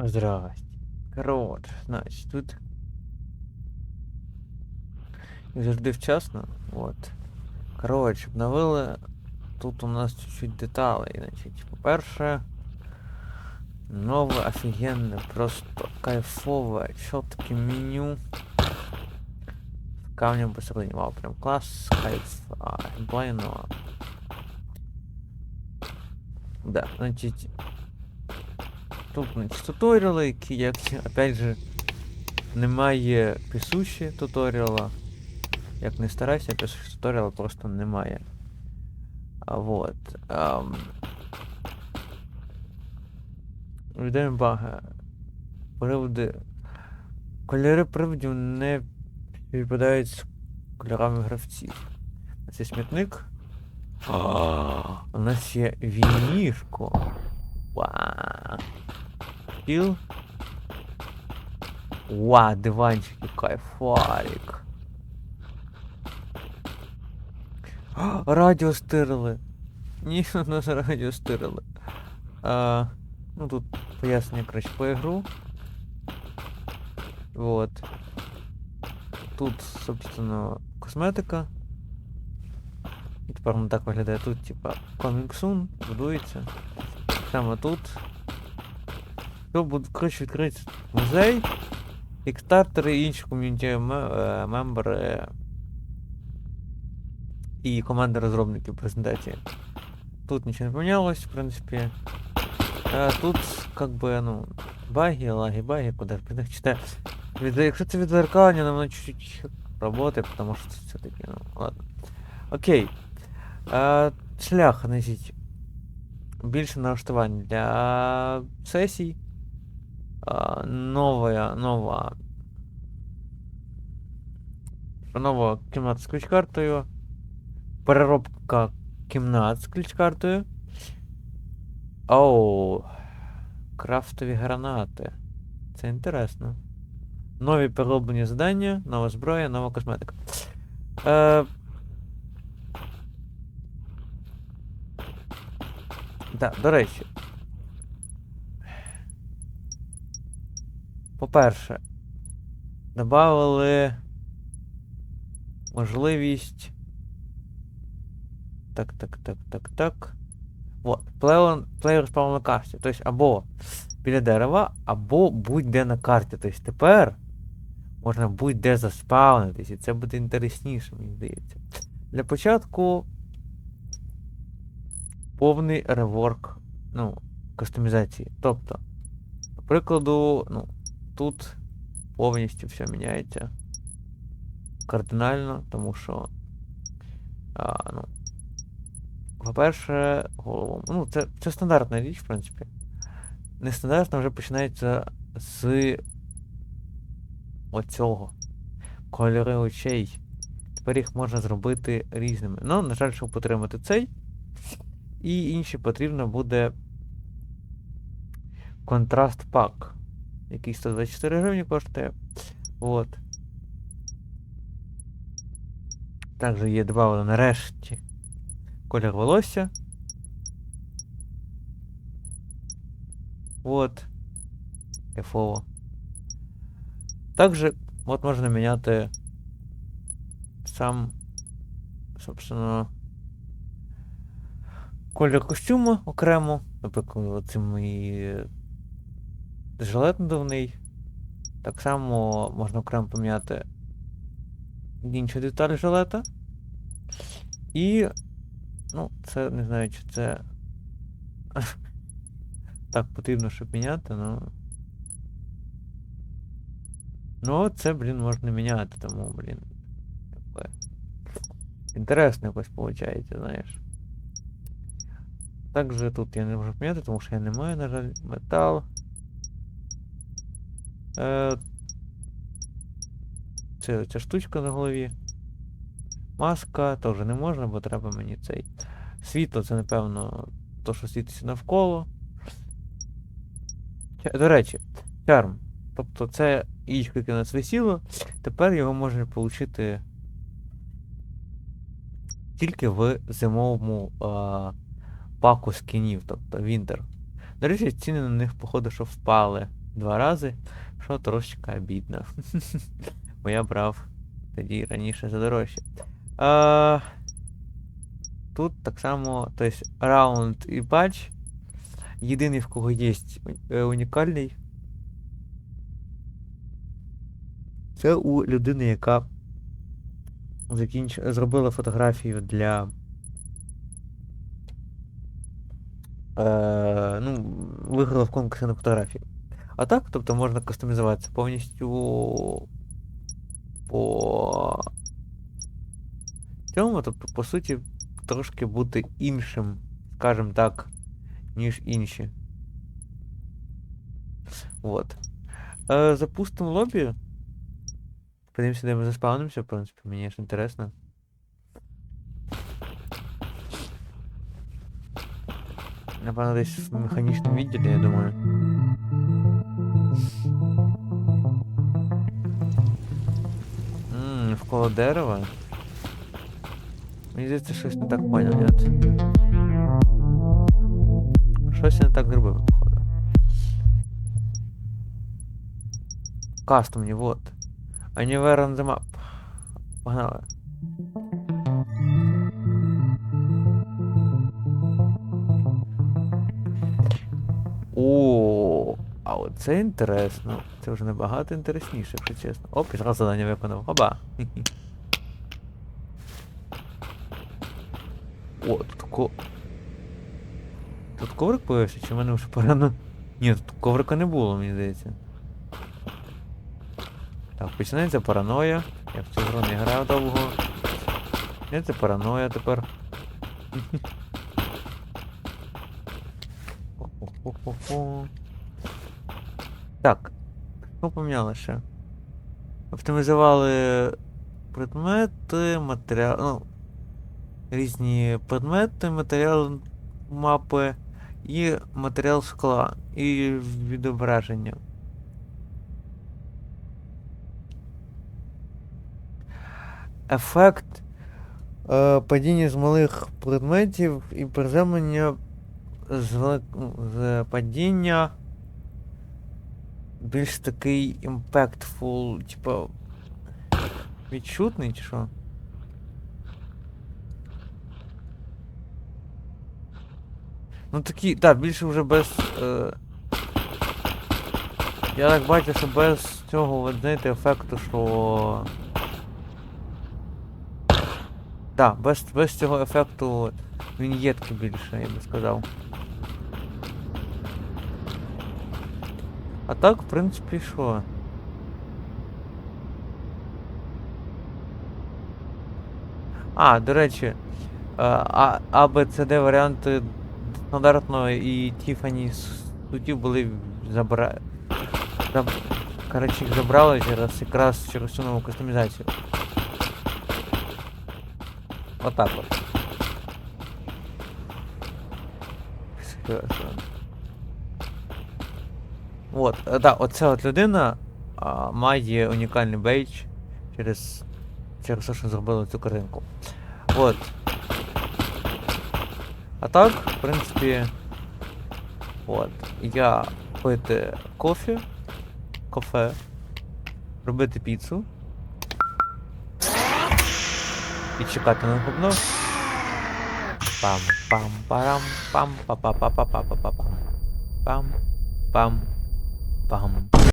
Здрасте. Коротше, значить, тут. Як завжди вчасно. От. Коротше, обновили. Тут у нас чуть-чуть деталей. Значить, по-перше, нове офігенне, просто кайфове, чітке меню. З камнем посередині. Вау, прям клас, кайф, а, геймплей, ну. а. Да, значить. Тут, значить, туторіали, які, як, опять же, немає пісуші туторіала. Як не старайся, пісуші туторіала просто немає. А вот. Ам... Відомі баги. Приводи. Кольори приводів не співпадають з кольорами гравців. Це смітник. У нас є вінішко. Вау. Стіл. Ва, диванчики, кайфарик. А, Радіо стирили. Ні, у нас радіо стирили. А, ну тут пояснення краще по ігру. Вот. Тут, собственно, косметика. І тепер воно так виглядає тут, типа, Coming Soon, будується. Прямо тут. Що буде, коротше, відкриється музей, кікстартери і інші ком'юніті е, мембери і команда розробників презентації. Тут нічого не помінялось, в принципі. Е, тут, как би, ну, баги, лаги, баги, куди ж них читає. Якщо це відзеркалення, нам воно чуть-чуть роботи, тому що це все-таки, ну, ладно. Окей. Е, шлях, значить. Більше налаштувань для сесій. Е, нова, нова. Нова кімната з ключ-картою. Переробка кімнат з ключ-картою. Оу. Крафтові гранати. Це інтересно. Нові перероблені завдання, нова зброя, нова косметика. Е, Да, до речі. По-перше, добавили можливість. Так, так, так, так, так. Вот. Плеер, справа на карті. Тобто або біля дерева, або будь-де на карті. Тобто тепер можна будь-де заспавнитись, і це буде інтересніше, мені здається. Для початку повний реворк ну, кастомізації. Тобто, до прикладу, ну, тут повністю все міняється кардинально, тому що, а, ну, по-перше, голову. Ну, це, це стандартна річ, в принципі. Нестандартно вже починається з оцього. Кольори очей. Тепер їх можна зробити різними. Ну, на жаль, щоб отримати цей. І інші потрібно буде контраст пак, який 124 гривні коштує. От. Також є додано нарешті колір волосся. От. Кайфово. Також от можна міняти сам, собственно, колір костюму окремо. Наприклад, це мій жилет надувний. Так само можна окремо поміняти інші деталі жилета. І. Ну, це не знаю, чи це. так потрібно, щоб міняти, ну. Ну, це, блін, можна міняти, тому, блін. Якби... Інтересно якось виходить, знаєш. Также тут я не можу поміняти, тому що я не маю, на жаль, метал. Е, це ця штучка на голові. Маска теж не можна, бо треба мені цей. Світло це, напевно, то, що світиться навколо. До речі, чарм. Тобто це яєчко, яке нас висіло, тепер його можна отримати тільки в зимовому а, паку скінів, тобто Вінтер. До речі, ціни на них, походу, що впали. два рази, що трошечки обідно. Бо я брав тоді раніше за дорожче. А, тут так само, то есть раунд і патч. Єдиний в кого є е, унікальний. Це у людини, яка закінч... зробила фотографію для. Е, ну, виграла в конкурсі на фотографію. А так, тобто можна кастомізуватися повністю по цьому, тобто, по суті, трошки бути іншим, скажімо так, ніж інші. Вот. Е, запустимо лобі. Подивимося, де ми заспавнимося, в принципі, мені ж інтересно. Напевно, десь в механічному відділі, я думаю. Ммм, вколо дерева. Мені здається, щось не так поняв, нет. Щось я не так зробив, походу. Кастомні, вот. Anywhere on the map. Погнали. О, а оце інтересно. Це вже набагато інтересніше, якщо чесно. Оп, і зразу задання виконав. Оба. О, тут ко... Тут коврик появився, чи в мене вже порано? Ні, тут коврика не було, мені здається. Так, починається параноя. Я в цю гру не грав довго. Ні, це параноя тепер. Хо-хо-хо-хо. Так. Що поміняли ще? Оптимізували предмети, матеріал. Ну, різні предмети, матеріал мапи і матеріал скла і відображення. Ефект е, падіння з малих предметів і приземлення з, ну, з падіння більш такий імпектфул, типа відчутний чи що? Ну такі, так, більше вже без. Е... Я так бачу, що без цього, от, знаєте, ефекту, що. Так, без, без цього ефекту от, віньєтки більше, я би сказав. А так, в принципі, що? А, до речі, е, А, А, Б, С, Д варіанти стандартно і Тіфані судів були забра... Заб... Коротше, їх забрали через якраз через цю нову кастомізацію. Отак от. Серйозно. От, От, е, да, оця от людина а, має унікальний бейдж через через те, що зробили цю картинку. От. А так, в принципі. От. Я пити кофе, кофе, робити піцу. І чекати на губно. Пам-пам-парам, пам-па-па-па-па-па-па-пам. Пам. Пам. paham